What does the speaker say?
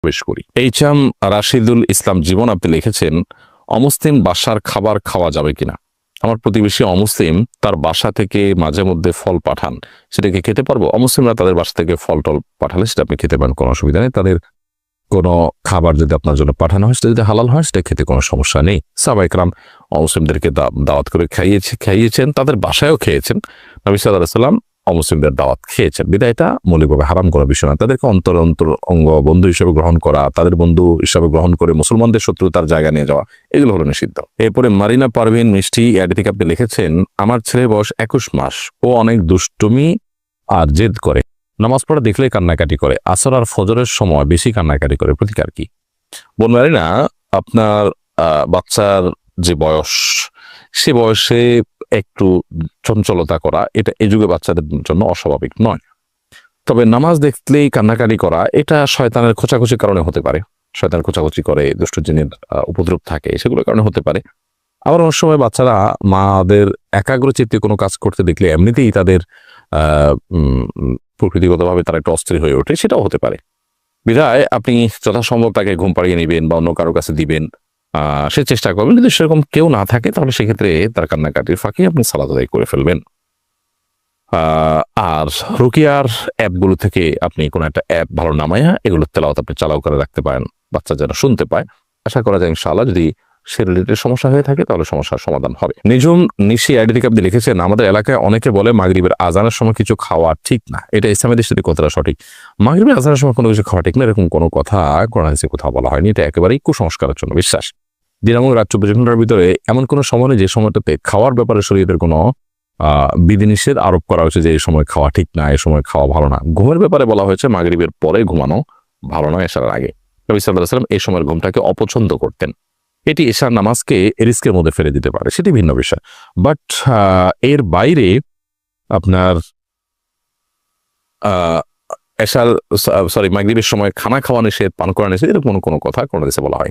প্রবেশ করি। H M Rashidul Islam, জীবন আপনি লিখেছেন, অমুসলিম বাসার খাবার খাওয়া যাবে কিনা? আমার প্রতিবেশী অমুসলিম তার বাসা থেকে মাঝে মধ্যে ফল পাঠান সেটাকে খেতে পারব? অমুসলিমরা তাদের বাসা থেকে ফল টল পাঠালে সেটা আপনি খেতে পারেন, কোনো অসুবিধা নেই। তাদের কোনো খাবার যদি আপনার জন্য পাঠানো হয়, সেটা যদি হালাল হয়, সেটা খেতে কোনো সমস্যা নেই। সাবাইকরাম অমুসলিমদেরকে দাওয়াত করে খাইয়েছে, খাইয়েছেন, তাদের বাসায়ও খেয়েছেন। নবী সাল্লাহ সাল্লাম অমুসলিমদের দাওয়াত খেয়েছেন। বিদায় এটা মৌলিকভাবে হারাম করা বিষয় না। তাদেরকে অন্তর অন্তর অঙ্গ বন্ধু হিসেবে গ্রহণ করা, তাদের বন্ধু হিসাবে গ্রহণ করে মুসলমানদের শত্রুতার জায়গা নিয়ে যাওয়া, এগুলো হলো নিষিদ্ধ। এরপরে মারিনা পারভিন মিষ্টি অ্যাড থেকে আপনি লিখেছেন, আমার ছেলে বয়স একুশ মাস। ও অনেক দুষ্টুমি আর জেদ করে। নামাজ পড়া দেখলে কান্নাকাটি করে। আসর আর ফজরের সময় বেশি কান্নাকাটি করে। প্রতিকার কি? বোন মারিনা, আপনার বাচ্চার যে বয়স সে বয়সে একটু চঞ্চলতা করা, এটা এই যুগে বাচ্চাদের জন্য অস্বাভাবিক নয়। তবে নামাজ দেখলেই কান্নাকাটি করা, এটা শয়তানের খোঁচাখুচির কারণে হতে পারে। শয়তান খোঁচাখুচি করে, দুষ্ট জিনের উপদ্রব থাকে, সেগুলোর কারণে হতে পারে। আবার অনেক সময় বাচ্চারা মাদের একাগ্রচিত্তে কোনো কাজ করতে দেখলে এমনিতেই তাদের প্রকৃতিগতভাবে তারা একটু অস্থির হয়ে ওঠে, সেটাও হতে পারে। বিধায় আপনি যথাসম্ভব তাকে ঘুম পাড়িয়ে নেবেন বা অন্য কারও কাছে দিবেন। সে চেষ্টা করবেন। যদি সেরকম কেউ না থাকে, তাহলে সেক্ষেত্রে তার কান্নাকাটির ফাঁকে আপনি সালাদ আদায় করে ফেলবেন। আর রুকিয়ার অ্যাপগুলো থেকে আপনি কোনো একটা অ্যাপ ভালো নামায়া এগুলো তেলাওয়াত আপনি চালাও করে রাখতে পারেন, বাচ্চা যেন শুনতে পায়। আশা করা যায় ইনশাআল্লাহ যদি সে রিলেটেড সমস্যা হয়ে থাকে, তাহলে সমস্যার সমাধান হবে। নিজুম নিশি আইডি থেকে আপনি লিখেছেন, আমাদের এলাকায় অনেকে বলে মাগরিবের আজানের সময় কিছু খাওয়া ঠিক না। এটা ইসলামের দৃষ্টিতে কতটা সঠিক। মাগরিবের আজানের সময় কোনো কিছু খাওয়া ঠিক না, এরকম কোনো কথা কোরআন কোথাও বলা হয়নি। এটা একেবারেই কুসংস্কারের জন্য বিশ্বাস। দিন এবং রাত চব্বিশ ঘণ্টার ভিতরে এমন কোনো সময় নেই যে সময়টাতে খাওয়ার ব্যাপারে শরীরের কোনো বিধিনিষেধ আরোপ করা হয়েছে যে এই সময় খাওয়া ঠিক না, এই সময় খাওয়া ভালো না। ঘুমের ব্যাপারে বলা হয়েছে মাগরিবের পরে ঘুমানো ভালো নয় এসার আগে। নবী সাল্লাম এই সময়ের ঘুমটাকে অপছন্দ করতেন। এটি এশার নামাজকে রিস্কের মধ্যে ফেলে দিতে পারে, সেটি ভিন্ন বিষয়। বাট এর বাইরে আপনার এশার সরি, মাগরিবের সময় খানা খাওয়া নিষেধ, পান করা নিষেধ, এরকম কোনো কথা কোনো দেশে বলা হয়নি।